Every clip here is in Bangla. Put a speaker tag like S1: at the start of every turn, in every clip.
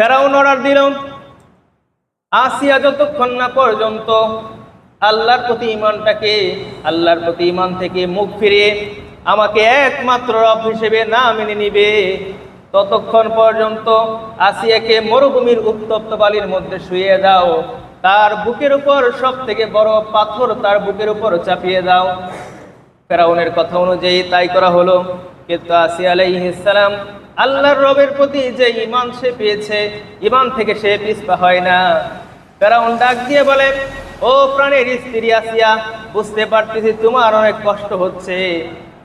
S1: ফেরাউন অর্ডার দিল, আসিয়া যতক্ষণ না পর্যন্ত আল্লাহর প্রতি ইমানটাকে আল্লাহর প্রতি ইমান থেকে মুখ ফিরিয়ে আমাকে একমাত্র রব হিসেবে না মেনে নিবে, ততক্ষণ পর্যন্ত আসিয়াকে মরুভূমির উত্তপ্ত বালির মধ্যে শুয়ে দাও, তার বুকের উপর সব থেকে বড় পাথর তার বুকের উপর চাপিয়ে দাও। ফেরাউনের কথা অনুযায়ী তাই করা হলো। কিন্তু আসিয়া আলাইহিসসালাম আল্লাহর রবের প্রতি যে ইমান সে পেয়েছে ইমান থেকে সে পিছপা হয় না। ফেরাউন ডাক দিয়ে বলে, ও প্রাণের স্ত্রী আসিয়া, বুঝতে পারতেছি তোমার অনেক কষ্ট হচ্ছে।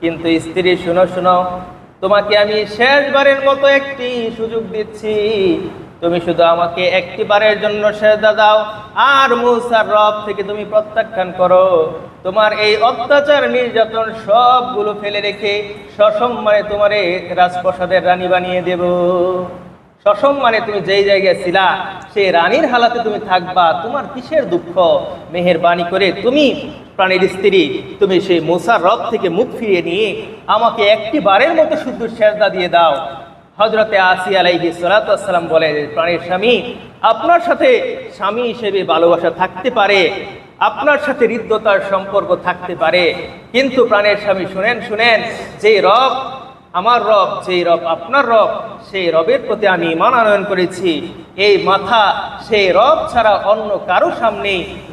S1: কিন্তু স্ত্রী, শুনো শুনো, তোমাকে আমি শেষবারের মতো একটি সুযোগ দিচ্ছি। তুমি শুধু আমাকে একটি বারের জন্য সেজদা দাও, আর মুসার রব থেকে তুমি প্রত্যাখ্যান করো। তোমার এই অত্যাচার, নির্যাতন সবগুলো ফেলে রেখে সসম্মানে তোমার রাজপ্রসাদের রানী বানিয়ে দেব। সসম্মানে তুমি যেই জায়গায় ছিলা, সেই রানীর হালাতে তুমি থাকবা। তোমার কিসের দুঃখ? মেহেরবানি করে তুমি প্রাণীর স্ত্রী, তুমি সেই মুসার রব থেকে মুখ ফিরিয়ে নিয়ে আমাকে একটি বারের মতো শুদ্ধ সেজদা দিয়ে দাও। হজরতে আসি আলাইহি সালাতাম বলে, প্রাণীর স্বামী, আপনার সাথে স্বামী হিসেবে ভালোবাসা থাকতে পারে, আপনার সাথে হৃদ্যতার সম্পর্ক থাকতে পারে, কিন্তু প্রাণের স্বামী, শুনেন শুনেন, যে রব, আমার রব, যেই রব আপনার রব, সেই রবের প্রতি আমি ইমান আনয়ন করেছি। এই মাথা সেই রব ছাড়া অন্য কারও সামনে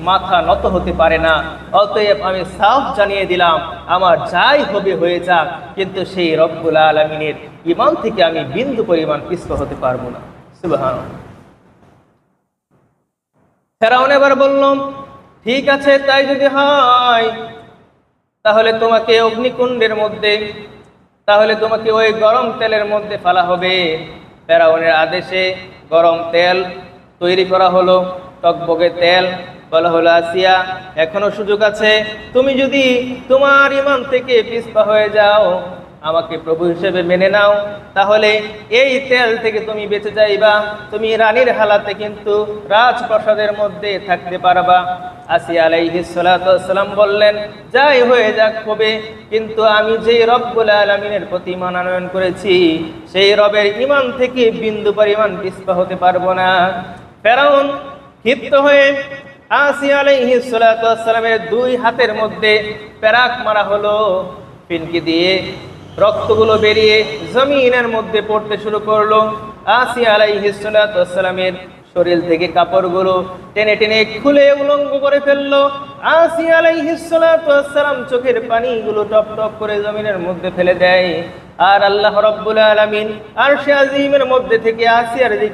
S1: মাথা নত হতে পারে না। অতএব আমি সাফ জানিয়ে দিলাম, আমার যাই হবে হয়ে যাক, কিন্তু সেই রব্বুল আলমিনের ইমান থেকে আমি বিন্দু পরিমাণ পিস্প হতে পারব না। সুবহান ফেরাউন এবার বললাম ঠিক আছে, তাই যদি হয়, তাহলে তোমাকে অগ্নিকুণ্ডের মধ্যে, তাহলে তোমাকে ওই গরম তেলের মধ্যে ফেলা হবে। ফেরাউনের আদেশে গরম তেল তৈরি করা হলো, টকবগে তেল বলা হলো, আসিয়া, এখনও সুযোগ আছে। তুমি যদি তোমার ইমান থেকে পিছপা হয়ে যাও আমাকে প্রভু হিসেবে মেনে নাও। তাহলে এই তেল থেকে তুমি বেঁচে যাইবা। তুমি রানীর হালাতে কিন্তু রাজপ্রসাদের মধ্যে থাকতে পারবা। আসিয়া আলাইহিস সালাম বললেন, যাই হয়ে যাক, হবে। কিন্তু আমি যেই রব্বুল আলমিনের প্রতি মানানয়ন করেছি, সেই রবের ইমান থেকে বিন্দু পরিমাণ পিছপা হতে পারব না। ফেরাউন ক্ষিপ্ত হয়ে আসিয়া আলাইহিস সালামের দুই হাতের মধ্যে প্যারাক মারা হলো। পিনকি দিয়ে রক্তগুলো বেরিয়ে জমিনের মধ্যে পড়তে শুরু করল। আসিয়া আলাইহিসসালামের শরীর থেকে কাপড়গুলো টেনে টেনে খুলে উলঙ্গ করে ফেলল। আসি আলাই হিসালাম চোখের পানিগুলো টপ টপ করে জমিনের মধ্যে ফেলে দেয়। আর আল্লাহ রব্বুল আলমিন আর সে আজিমের মধ্যে থেকে আসিয়ার দিকে